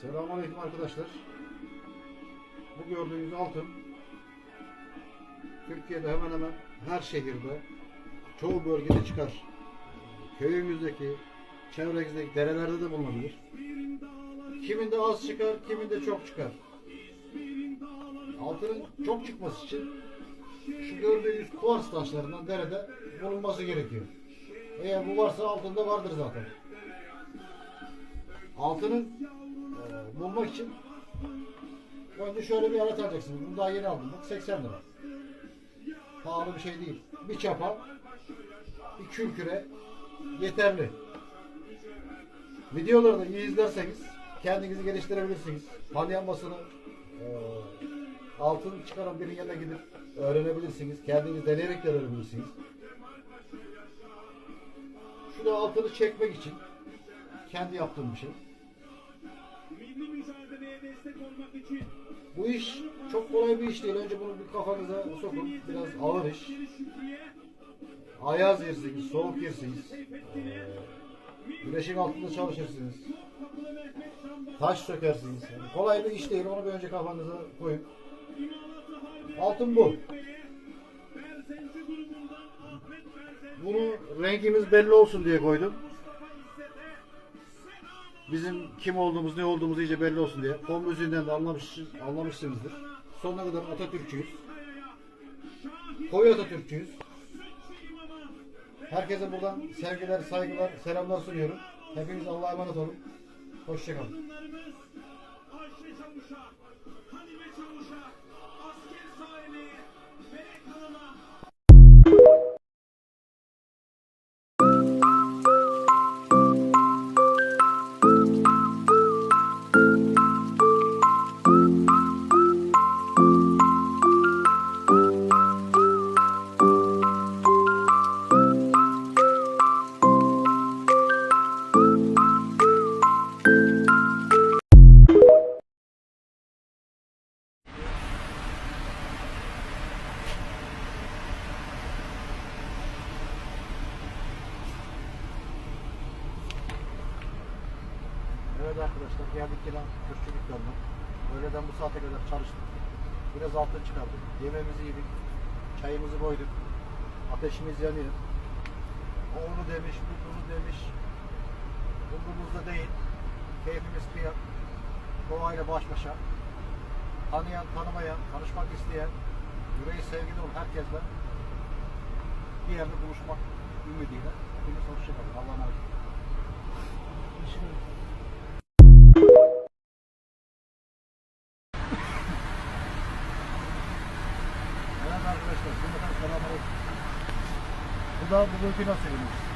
Selamünaleyküm arkadaşlar. Bu gördüğünüz altın Türkiye'de hemen hemen her şehirde çoğu bölgede çıkar. Köyümüzdeki, çevremizdeki derelerde de bulunabilir. Kiminde az çıkar, kiminde çok çıkar. Altının çok çıkması için şu gördüğünüz kuvars taşlarından derede bulunması gerekiyor. Eğer bu varsa altında vardır zaten. Altının bulmak için önce şöyle bir alet alacaksınız. Bunu daha yeni aldım. Bak 80 lira. Pahalı bir şey değil. Bir çapa, bir kül küre yeterli. Videoları da iyi izlerseniz kendinizi geliştirebilirsiniz. Pan yanmasını e, altın çıkaran birinin yanına gidip öğrenebilirsiniz. Kendiniz deneyerek de öğrenebilirsiniz. Şu da altını çekmek için kendi yaptığım bir şey. Bu iş çok kolay bir iş değil. Önce bunu bir kafanıza sokun. Biraz ağır iş. Ayaz yersiniz, soğuk yersiniz. Güneşin altında çalışırsınız. Taş sökersiniz. Yani kolay bir iş değil. Onu bir önce kafanıza koyun. Altın bu. Bunu rengimiz belli olsun diye koydum. Bizim kim olduğumuz, ne olduğumuz iyice belli olsun diye. Fon müziğinden de anlamış, anlamışsınızdır. Sonuna kadar Atatürkçüyüz. Koyu Atatürkçüyüz. Herkese buradan sevgiler, saygılar, selamlar sunuyorum. Hepiniz Allah'a emanet olun. Hoşçakalın. Arkadaşlar geldik yine Kürtçü dükkanına. Öğleden bu saate kadar çalıştık. Biraz altın çıkardık. Yemeğimizi yedik. Çayımızı koyduk. Ateşimiz yanıyor. O onu demiş, bu bunu demiş. Umurumuzda değil. Keyfimiz kıyak. Doğayla baş başa. Tanıyan, tanımayan, tanışmak isteyen, yüreği sevgili olan herkesle bir yerde buluşmak ümidiyle. Hepiniz hoşçakalın. Arkadaşlar, cümleten selamünaleyküm. Bu da bugünkü nasibimiz.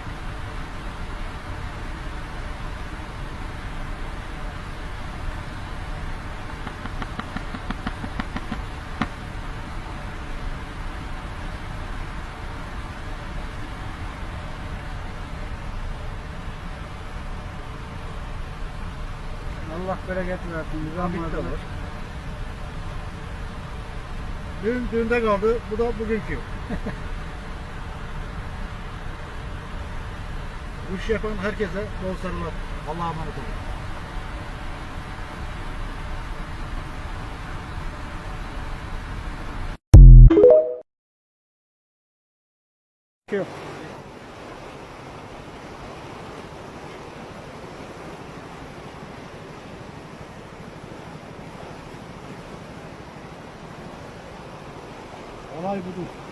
Allah bereket versin. Bitti Rahmet olur. Dün düğünde kaldı, bu da bugünkü. Bu işi yapan herkese bol sarılar. Allah'a emanet olun. Yok. Olay budur.